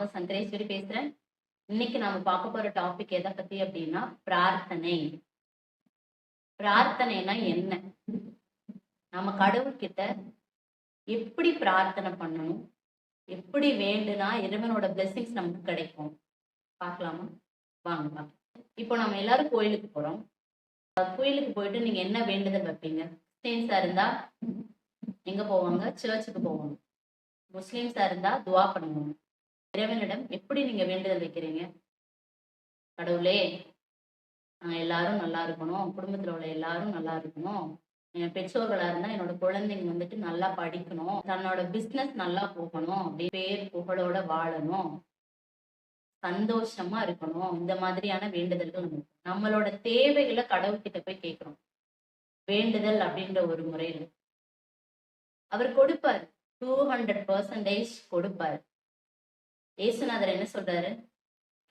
உங்க சங்கரேஸ்வரி பேசுறேன். இன்னைக்கு நாம பார்க்க போற டாபிக் எதை பத்தி அப்படின்னா பிரார்த்தனை. பிரார்த்தனைனா என்ன? நம்ம கடவுள்கிட்ட எப்படி பிரார்த்தனை பண்ணணும்? எப்படி வேண்டுனா இறைவனோட பிளெஸிங்ஸ் நமக்கு கிடைக்கும்? பார்க்கலாமா? வாங்க வாங்க இப்போ நம்ம எல்லாரும் கோயிலுக்கு போறோம். கோயிலுக்கு போயிட்டு நீங்க என்ன வேண்டுதல் வைப்பீங்க? கிறிஸ்டின்ஸா இருந்தா எங்க போவாங்க? சர்ச்சுக்கு போவாங்க. முஸ்லீம்ஸா இருந்தா துவா பண்ணுவாங்க. இறைவனிடம் எப்படி நீங்க வேண்டுதல் வைக்கிறீங்க? கடவுளே நாங்க எல்லாரும் நல்லா இருக்கணும். குடும்பத்துல உள்ள எல்லாரும் நல்லா இருக்கணும். என் பெற்றோர்களா இருந்தா என்னோட குழந்தைங்க வந்துட்டு நல்லா படிக்கணும். தன்னோட பிசினஸ் நல்லா போகணும். அப்படி பேர் புகழோட வாழணும். சந்தோஷமா இருக்கணும். இந்த மாதிரியான வேண்டுதல்கள் நம்ம நம்மளோட தேவைகளை கடவுள்கிட்ட போய் கேட்கிறோம். வேண்டுதல் அப்படின்ற ஒரு முறையில. அவர் கொடுப்பார். டூ ஹண்ட்ரட் பர்சன்டேஜ் கொடுப்பார். ஏசுநாதர் என்ன சொல்றாரு?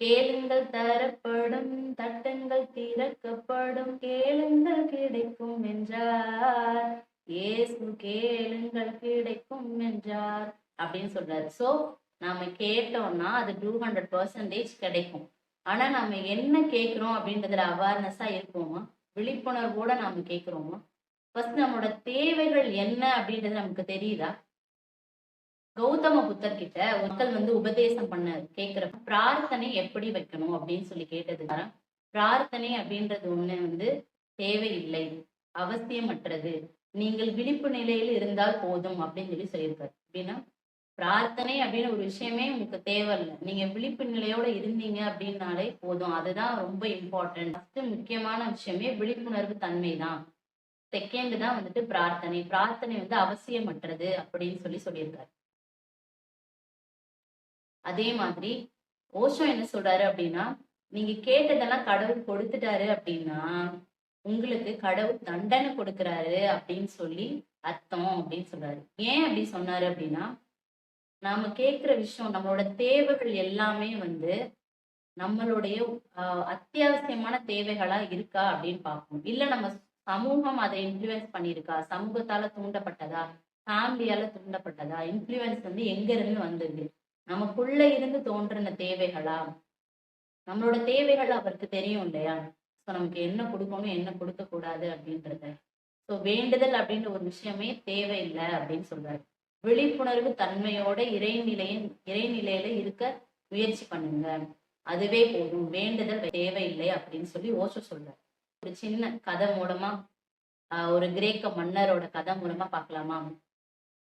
கேளுங்கள் தரப்படும் தட்டங்கள் திறக்கப்படும் கேளுங்கள் கிடைக்கும் என்றார். இயேசு கேளுங்கள் கிடைக்கும் என்றார் அப்படின்னு சொல்றாரு. சோ நாம கேட்டோம்னா அது டூ ஹண்ட்ரட் பர்சன்டேஜ் கிடைக்கும். ஆனா நம்ம என்ன கேட்கிறோம் அப்படின்றதுல அவேர்னஸா இருக்கோமா? விழிப்புணர்வோட நாம கேட்கிறோமா? ஃபர்ஸ்ட் நம்மளோட தேவைகள் என்ன அப்படின்றது நமக்கு தெரியுதா? கௌதம புத்தர் கிட்ட மக்கள் வந்து உபதேசம் பண்ண கேக்குற பிரார்த்தனை எப்படி வைக்கணும் அப்படின்னு சொல்லி கேட்டதுக்காக பிரார்த்தனை அப்படின்றது ஒண்ணு வந்து தேவையில்லை அவசியமற்றது. நீங்கள் விழிப்பு நிலையில் இருந்தால் போதும் அப்படின்னு சொல்லி சொல்லியிருக்காரு. அப்படின்னா பிரார்த்தனை அப்படின்னு ஒரு விஷயமே உங்களுக்கு தேவையில்லை. நீங்க விழிப்பு நிலையோட இருந்தீங்க அப்படின்னாலே போதும். அதுதான் ரொம்ப இம்பார்ட்டன்ட் ஃபர்ஸ்ட் முக்கியமான விஷயமே விழிப்புணர்வு தன்மை தான் செகண்ட் தான் வந்துட்டு பிரார்த்தனை. பிரார்த்தனை வந்து அவசியமற்றது அப்படின்னு சொல்லி சொல்லியிருக்காரு. அதே மாதிரி ஓஷோ என்ன சொல்றாரு அப்படின்னா நீங்க கேட்டதெல்லாம் கடவுள் கொடுத்துட்டாரு அப்படின்னா உங்களுக்கு கடவுள் தண்டனை கொடுக்கறாரு அப்படின்னு சொல்லி அர்த்தம் அப்படின்னு சொல்றாரு. ஏன் அப்படி சொன்னாரு அப்படின்னா நாம கேட்கிற விஷயம் நம்மளோட தேவைகள் எல்லாமே வந்து நம்மளுடைய அத்தியாவசியமான தேவைகளா இருக்கா அப்படின்னு பார்ப்போம் இல்ல நம்ம சமூகம் அதை இன்ஃப்ளூயன்ஸ் பண்ணியிருக்கா? சமூகத்தால தூண்டப்பட்டதா? ஃபேமிலியால தூண்டப்பட்டதா? இன்ஃப்ளூயன்ஸ் வந்து எங்க இருந்து வந்தது? நமக்குள்ள இருந்து தோன்றின தேவைகளா? நம்மளோட தேவைகள் அவருக்கு தெரியும் இல்லையா? ஸோ நமக்கு என்ன கொடுக்கணும் என்ன கொடுக்க கூடாது அப்படின்றத. ஸோ வேண்டுதல் அப்படின்ற ஒரு விஷயமே தேவையில்லை அப்படின்னு சொல்றாரு. விழிப்புணர்வு தன்மையோட இறைநிலையின் இறைநிலையில இருக்க முயற்சி பண்ணுங்க. அதுவே போதும். வேண்டுதல் தேவையில்லை அப்படின்னு சொல்லி ஓசோ சொல்றாரு. ஒரு சின்ன கதை மூலமா ஆஹ் ஒரு கிரேக்க மன்னரோட கதை மூலமா பார்க்கலாமா?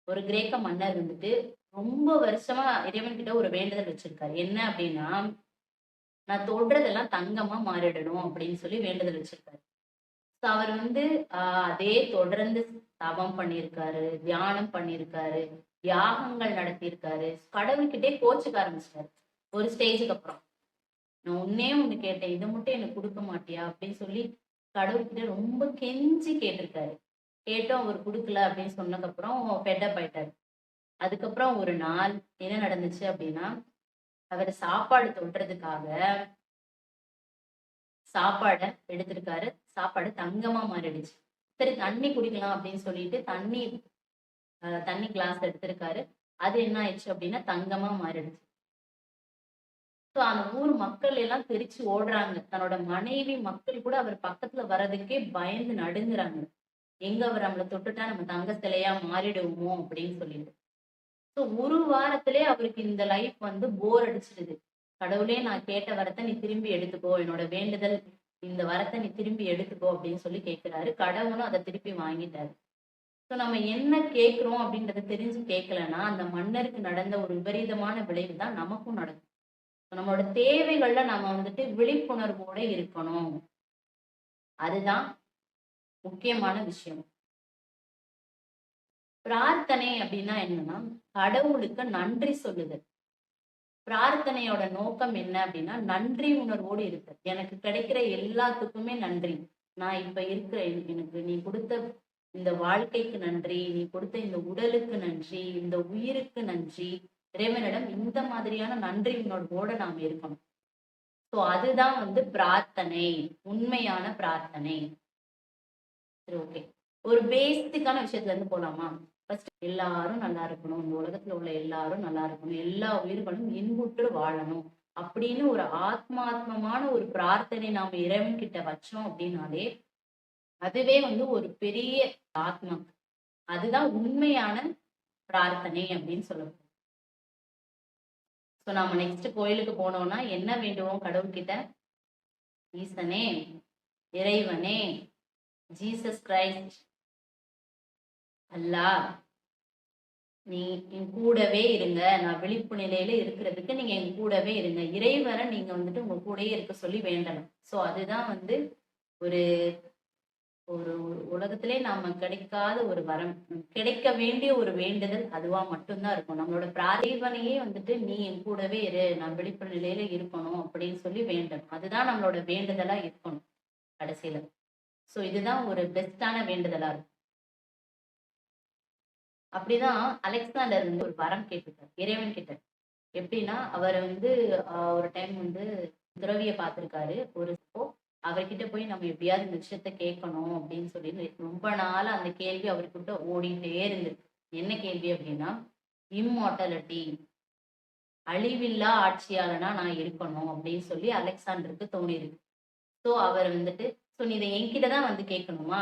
ஒரு கிரேக்க மன்னர் வந்துட்டு ரொம்ப வருஷமா இறைவன் கிட்ட ஒரு வேண்டுதல் வச்சிருக்காரு. என்ன அப்படின்னா நான் தொடுறதெல்லாம் தங்கமா மாறிடணும் அப்படின்னு சொல்லி வேண்டுதல் வச்சிருக்காரு. அவர் வந்து ஆஹ் அதே தொடர்ந்து தவம் பண்ணியிருக்காரு தியானம் பண்ணியிருக்காரு யாகங்கள் நடத்தியிருக்காரு. கடவுள்கிட்டே கோச்சுக்க ஆரம்பிச்சிட்டாரு. ஒரு ஸ்டேஜுக்கு அப்புறம். நான் உன்னே ஒண்ணு கேட்டேன் இதை மட்டும் எனக்கு கொடுக்க மாட்டியா அப்படின்னு சொல்லி கடவுள்கிட்ட ரொம்ப கெஞ்சி கேட்டிருக்காரு. கேட்டோம் அவர் கொடுக்கல அப்படின்னு சொன்னதுக்கப்புறம் ஃபெட்டப் ஆயிட்டாரு. அதுக்கப்புறம் ஒரு நாள் என்ன நடந்துச்சு அப்படின்னா அவர் சாப்பாடு தொடுறதுக்காக சாப்பாடை எடுத்திருக்காரு. சாப்பாடு தங்கமா மாறிடுச்சு. சரி தண்ணி குடிக்கலாம் அப்படின்னு சொல்லிட்டு தண்ணி தண்ணி கிளாஸ் எடுத்திருக்காரு. அது என்ன ஆயிடுச்சு அப்படின்னா தங்கமா மாறிடுச்சு. ஸோ அந்த ஊர் மக்கள் எல்லாம் தெரிச்சு ஓடுறாங்க. தன்னோட மனைவி மக்கள் கூட அவர் பக்கத்துல வர்றதுக்கே பயந்து நடுங்குறாங்க. எங்க அவர் நம்மளை தொட்டுட்டா நம்ம தங்க சிலையா மாறிடுவோமோ அப்படின்னு சொல்லிட்டு. ஒரு வாரத்திலே அவருக்கு இந்த லைஃப் வந்து போர் அடிச்சிடுது. கடவுளே நான் கேட்ட வரத்தை நீ திரும்பி எடுத்துக்கோ. என்னோட வேண்டுதல் இந்த வரத்தை நீ திரும்பி எடுத்துக்கோ அப்படின்னு சொல்லி கேட்கிறாரு. கடவுளும் அதை திருப்பி வாங்கிட்டாரு. ஸோ நம்ம என்ன கேட்குறோம் அப்படின்றத தெரிஞ்சு கேட்கலன்னா அந்த மன்னருக்கு நடந்த ஒரு விபரீதமான விளைவு தான் நமக்கும் நடக்கும். நம்மளோட தேவைகள்ல நம்ம வந்துட்டு விழிப்புணர்வோட இருக்கணும். அதுதான் முக்கியமான விஷயம். பிரார்த்தனை அப்படின்னா என்னன்னா கடவுளுக்கு நன்றி சொல்லுதல். பிரார்த்தனையோட நோக்கம் என்ன அப்படின்னா நன்றி உணர்வோடு இருக்குது எனக்கு கிடைக்கிற எல்லாத்துக்குமே நன்றி. நான் இப்ப இருக்கிற எனக்கு நீ கொடுத்த இந்த வாழ்க்கைக்கு நன்றி நீ கொடுத்த இந்த உடலுக்கு நன்றி இந்த உயிருக்கு நன்றி இறைவனிடம் இந்த மாதிரியான நன்றி உணர்வோட நாம் இருக்கணும். ஸோ அதுதான் வந்து பிரார்த்தனை உண்மையான பிரார்த்தனை. சரி ஓகே ஒரு பேசிக்கான விஷயத்துல இருந்து போலாமா? ஃபர்ஸ்ட் எல்லாரும் நல்லா இருக்கணும். இந்த உலகத்துல உள்ள எல்லாரும் நல்லா இருக்கணும். எல்லா உயிர்களும் இன்புற்று வாழணும். அப்படின்னு ஒரு ஆத்மாத்மமான ஒரு பிரார்த்தனை நாம இறைவன் கிட்ட வச்சோம் அப்படின்னாலே அதுவே வந்து ஒரு பெரிய ஆத்மம் அதுதான் உண்மையான பிரார்த்தனை அப்படின்னு சொல்லணும் ஸோ நாம நெக்ஸ்ட் கோயிலுக்கு போனோம்னா என்ன வேண்டுவோம் கடவுள்கிட்ட? ஈசனே இறைவனே ஜீசஸ் கிரைஸ்ட் அல்லா நீ என் கூடவே இருங்க. நான் விழிப்பு நிலையில இருக்கிறதுக்கு நீங்க என் கூடவே இருங்க. இறைவரை நீங்க வந்துட்டு உங்க கூடயே இருக்க சொல்லி வேண்டணும். ஸோ அதுதான் வந்து ஒரு ஒரு உலகத்திலே நாம கிடைக்காத ஒரு வரம். கிடைக்க வேண்டிய ஒரு வேண்டுதல் அதுவா மட்டும்தான் இருக்கும். நம்மளோட பிரார்த்தனையே வந்துட்டு நீ என் கூடவே இரு. நான் விழிப்பு நிலையில இருக்கணும் அப்படின்னு சொல்லி வேண்டணும். அதுதான் நம்மளோட வேண்டுதலா இருக்கணும் கடைசியில. ஸோ இதுதான் ஒரு பெஸ்டான வேண்டுதலா இருக்கும். அப்படிதான் அலெக்சாண்டர் வந்து ஒரு வரம் கேட்டுட்டார் இறைவன் கிட்ட. எப்படின்னா அவர் வந்து ஒரு டைம் வந்து துறவிய பார்த்துருக்காரு ஒரு அவர்கிட்ட போய் நம்ம எப்படியாவது இந்த விஷயத்த கேட்கணும் அப்படின்னு சொல்லி ரொம்ப நாள் அந்த கேள்வி அவர்கிட்ட ஓடிட்டே இருந்திருக்கு என்ன கேள்வி அப்படின்னா இம்மார்டாலிட்டி அழிவில்லா ஆட்சியாளனா நான் இருக்கணும் அப்படின்னு சொல்லி அலெக்சாண்டருக்கு தோணிருக்கு ஸோ அவர் வந்துட்டு ஸோ நீ இதை என்கிட்ட தான் வந்து கேட்கணுமா?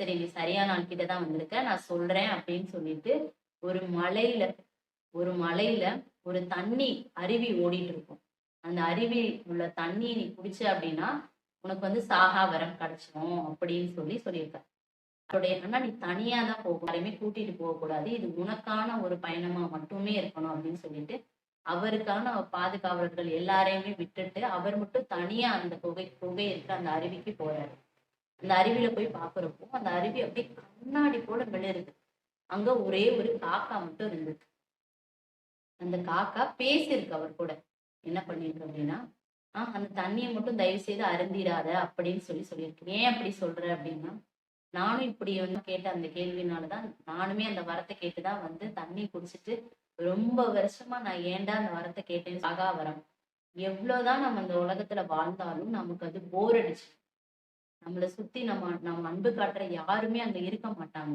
சரி நீ சரியான ஆள் கிட்டதான் வந்திருக்க நான் சொல்றேன் அப்படின்னு சொல்லிட்டு ஒரு மலையில ஒரு மலையில ஒரு தண்ணி அருவி ஓடிட்டு இருக்கும். அந்த அருவி உள்ள தண்ணியை நீ குடிச்ச அப்படின்னா உனக்கு வந்து சாகா வரம் கிடைச்சிடும் அப்படின்னு சொல்லி சொல்லியிருக்க அவருடைய அண்ணா நீ தனியா தான் போகும் யாரையுமே கூட்டிட்டு போக கூடாது. இது உனக்கான ஒரு பயணமா மட்டுமே இருக்கணும் அப்படின்னு சொல்லிட்டு அவருக்கான பாதுகாவலர்கள் எல்லாரையுமே விட்டுட்டு அவர் மட்டும் தனியா அந்த குகை குகை இருக்க அந்த அருவிக்கு போறாரு. அந்த அருவியில போய் பாக்குறப்போ அந்த அருவி அப்படியே கண்ணாடி போல விழுருது அங்க ஒரே ஒரு காக்கா மட்டும் இருந்தது. அந்த காக்கா பேசியிருக்கு அவர் கூட. என்ன பண்ணிருக்கு அப்படின்னா ஆஹ் அந்த தண்ணியை மட்டும் தயவு செய்து அருந்திடாத அப்படின்னு சொல்லி சொல்லியிருக்கு. ஏன் அப்படி சொல்ற? அப்படின்னா நானும் இப்படி வந்து கேட்ட அந்த கேள்வினாலதான் நானுமே அந்த வரத்தை கேட்டுதான் வந்து தண்ணி குடிச்சிட்டு ரொம்ப வருஷமா நான் ஏன்டா அந்த வரத்தை கேட்டேன் சாகா வரம். எவ்வளவுதான் நம்ம இந்த உலகத்துல வாழ்ந்தாலும் நமக்கு அது போர் அடிச்சு நம்மளை சுத்தி நம்ம நம்ம அன்பு காட்டுற யாருமே அங்க இருக்க மாட்டாங்க.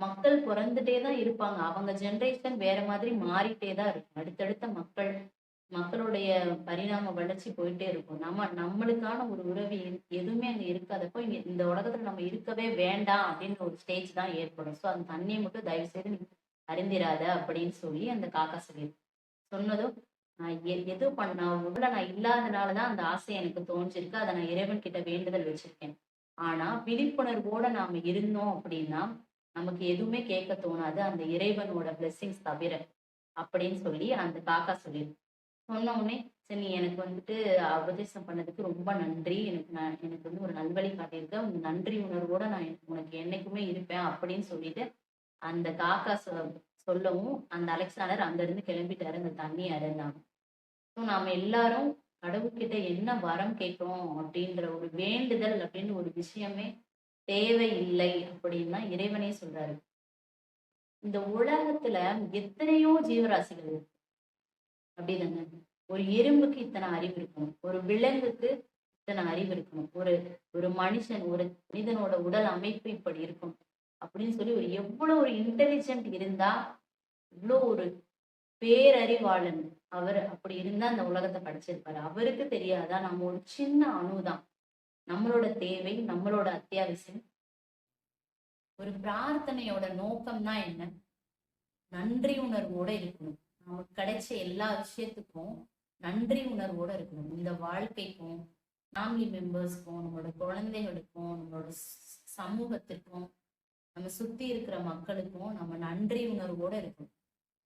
மக்கள் பிறந்துட்டே தான் இருப்பாங்க. அவங்க ஜென்ரேஷன் வேற மாதிரி மாறிட்டே தான் இருக்கும். அடுத்தடுத்த மக்கள் மக்களுடைய பரிணாம வளர்ச்சி போயிட்டே இருக்கும். நம்ம நம்மளுக்கான ஒரு உறவு எதுவுமே அங்க இருக்காதப்போ இங்க இந்த உலகத்துல நம்ம இருக்கவே வேண்டாம் அப்படின்னு ஒரு ஸ்டேஜ் தான் ஏற்படும். ஸோ அந்த தண்ணியை மட்டும் தயவு செய்து அறிந்திராத அப்படின்னு சொல்லி அந்த காக்கா சொல்லி சொன்னதும் நான் எது பண்ண உள்ள நான் இல்லாதனாலதான் அந்த ஆசை எனக்கு தோன்றிருக்கு அதை நான் இறைவன் கிட்ட வேண்டுதல் வச்சிருக்கேன். ஆனா விழிப்புணர்வோட நாம இருந்தோம் அப்படின்னா நமக்கு எதுவுமே கேட்க தோணாது. அந்த இறைவனோட பிளெஸ்ஸிங்ஸ் தவிர. அப்படின்னு சொல்லி அந்த காக்கா சொல்லியிருக்கு சொன்ன உடனே சரி நீ எனக்கு வந்துட்டு உபதேசம் பண்ணதுக்கு ரொம்ப நன்றி. எனக்கு நான் எனக்கு வந்து ஒரு நல்வழி காட்டியிருக்க. நன்றி உணர்வோட நான் உனக்கு என்னைக்குமே இருப்பேன் அப்படின்னு சொல்லிட்டு அந்த காக்கா சொல்லவும் அந்த அலெக்சாண்டர் அங்கிருந்து கிளம்பிட்டாரு. அந்த தண்ணி அருந்தாங்க நாம் எல்லாரும் கடவுள்கிட்ட என்ன வரம் கேட்கிறோம் அப்படின்ற ஒரு வேண்டுதல் அப்படின்னு ஒரு விஷயமே தேவையில்லை அப்படின்னு தான் இறைவனே சொல்றாரு. இந்த உலகத்துல எத்தனையோ ஜீவராசிகள் இருக்கு. அப்படிதாங்க ஒரு எறும்புக்கு இத்தனை அறிவு இருக்கணும். ஒரு விலங்குக்கு இத்தனை அறிவு இருக்கணும். ஒரு ஒரு மனுஷன் ஒரு மனிதனோட உடல் அமைப்பு இப்படி இருக்கும் அப்படின்னு சொல்லி ஒரு எவ்வளவு ஒரு இன்டெலிஜென்ட் இருந்தா இவ்வளோ ஒரு பேரறிவாளன் அவர் அப்படி இருந்தா அந்த உலகத்தை படைச்சிருப்பாரு. அவருக்கு தெரியாதா? நம்ம ஒரு சின்ன அணுதான். நம்மளோட தேவை நம்மளோட அத்தியாவசியம். ஒரு பிரார்த்தனையோட நோக்கம் தான் என்ன? நன்றி உணர்வோட இருக்கணும். நமக்கு கிடைச்ச எல்லா விஷயத்துக்கும் நன்றி உணர்வோட இருக்கணும். இந்த வாழ்க்கைக்கும் ஃபேமிலி மெம்பர்ஸ்க்கும் நம்மளோட குழந்தைகளுக்கும் நம்மளோட சமூகத்திற்கும் நம்ம சுத்தி இருக்கிற மக்களுக்கும் நம்ம நன்றி உணர்வோட இருக்கணும்.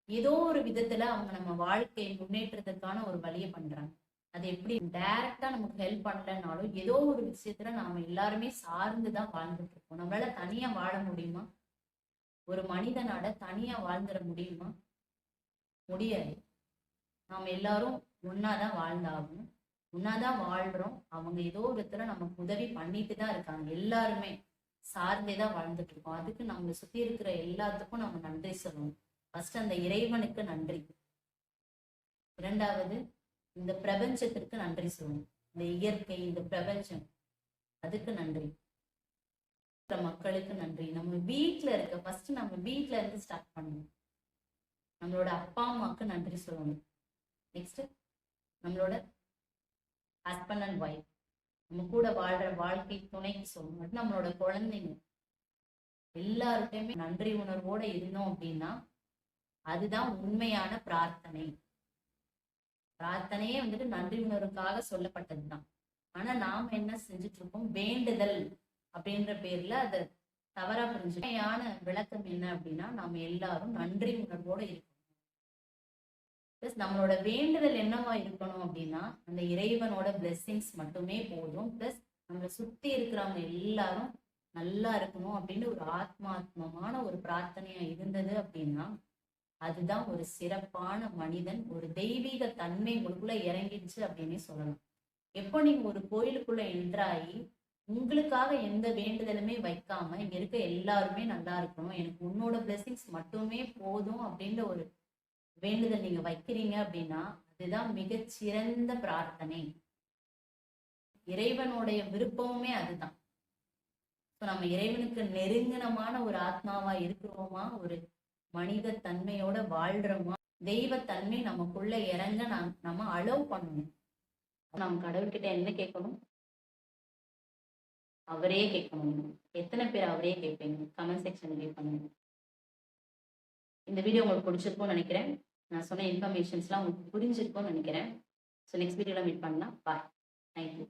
ஏதோ ஒரு விதத்துல அவங்க நம்ம வாழ்க்கை முன்னேற்றத்துக்கான ஒரு வழியை பண்றாங்க. அது எப்படி டைரக்டா நமக்கு ஹெல்ப் பண்ணலனாலும் ஏதோ ஒரு விஷயத்துல நாம எல்லாருமே சார்ந்துதான் வாழ்ந்துட்டு இருக்கோம். நம்மளால தனியா வாழ முடியுமா? ஒரு மனிதனால தனியா வாழ்ந்துட முடியுமா? முடியாது. நாம் எல்லாரும் ஒன்னாதான் வாழ்ந்தாகும் ஒன்னாதான் வாழ்றோம். அவங்க ஏதோ விதத்துல நமக்கு உதவி பண்ணிட்டு தான் இருக்காங்க. எல்லாருமே சார்ந்தே தான் வாழ்ந்துட்டு இருக்கோம். அதுக்கு நம்மளை சுத்தி இருக்கிற எல்லாத்துக்கும் நம்ம நன்றி சொல்லணும். ஃபர்ஸ்ட் அந்த இறைவனுக்கு நன்றி. இரண்டாவது இந்த பிரபஞ்சத்திற்கு நன்றி சொல்லணும். இந்த இயற்கை இந்த பிரபஞ்சம் அதுக்கு நன்றி. மக்களுக்கு நன்றி. நம்ம வீட்டுல இருக்க ஃபர்ஸ்ட் நம்ம வீட்டுல இருந்து ஸ்டார்ட் பண்ணணும். நம்மளோட அப்பா அம்மாவுக்கு நன்றி சொல்லணும். நெக்ஸ்ட் நம்மளோட ஹஸ்பண்ட் அண்ட் ஒய்ஃப் நம்ம கூட வாழ்ற வாழ்க்கை துணைக்கு சொல்லணும். நம்மளோட குழந்தைங்க. எல்லாருக்குமே நன்றி உணர்வோட இருந்தோம் அப்படின்னா அதுதான் உண்மையான பிரார்த்தனை. பிரார்த்தனையே வந்துட்டு நன்றி உணர்வுக்காக சொல்லப்பட்டதுதான். ஆனா நாம என்ன செஞ்சுட்டு இருக்கோம் வேண்டுதல் அப்படின்ற பேர்ல அது தவறா புரிஞ்சு உண்மையான விளக்கம் என்ன அப்படின்னா நாம எல்லாரும் நன்றி உணர்வோட இருக்கணும். பிளஸ் நம்மளோட வேண்டுதல் என்னவா இருக்கணும் அப்படின்னா அந்த இறைவனோட blessings மட்டுமே போதும். பிளஸ் நம்மளை சுத்தி இருக்கிறவங்க எல்லாரும் நல்லா இருக்கணும் அப்படின்னு ஒரு ஆத்மாத்மமான ஒரு பிரார்த்தனையா இருந்தது அப்படின்னா அதுதான் ஒரு சிறப்பான மனிதன் ஒரு தெய்வீக தன்மை உங்களுக்குள்ள இறங்கிடுச்சு அப்படின்னே சொல்லலாம் எப்போ நீங்க ஒரு கோயிலுக்குள்ள என்ட்ராகி உங்களுக்காக எந்த வேண்டுதலுமே வைக்காம இங்க இருக்க எல்லாருமே நல்லா இருக்கணும் எனக்கு உன்னோட பிளெஸிங்ஸ் மட்டுமே போதும் அப்படின்ற ஒரு வேண்டுதல் நீங்க வைக்கிறீங்க அப்படின்னா அதுதான் மிகச்சிறந்த பிரார்த்தனை. இறைவனுடைய விருப்பமுமே அதுதான். ஸோ நம்ம இறைவனுக்கு நெருங்கினமான ஒரு ஆத்மாவா இருக்கிறோமா ஒரு மனித தன்மையோட வாழ்றோமா? தெய்வ தன்மை நமக்குள்ள இறங்க நாம் நம்ம அலோவ் பண்ணணும். நாம் கடவுள்கிட்ட என்ன கேட்கணும்? அவரே கேட்கணும். எத்தனை பேர் அவரே கேட்பீங்க? கமெண்ட் செக்ஷன் லீவ் பண்ணுங்க. இந்த வீடியோ உங்களுக்கு பிடிச்சிருக்கும்னு நினைக்கிறேன். நான் சொன்ன இன்ஃபர்மேஷன்ஸ்லாம் உங்களுக்கு புரிஞ்சிருக்கும்னு நினைக்கிறேன். ஸோ நெக்ஸ்ட் வீடியோவில் மீட் பண்ணலாம். Bye thank you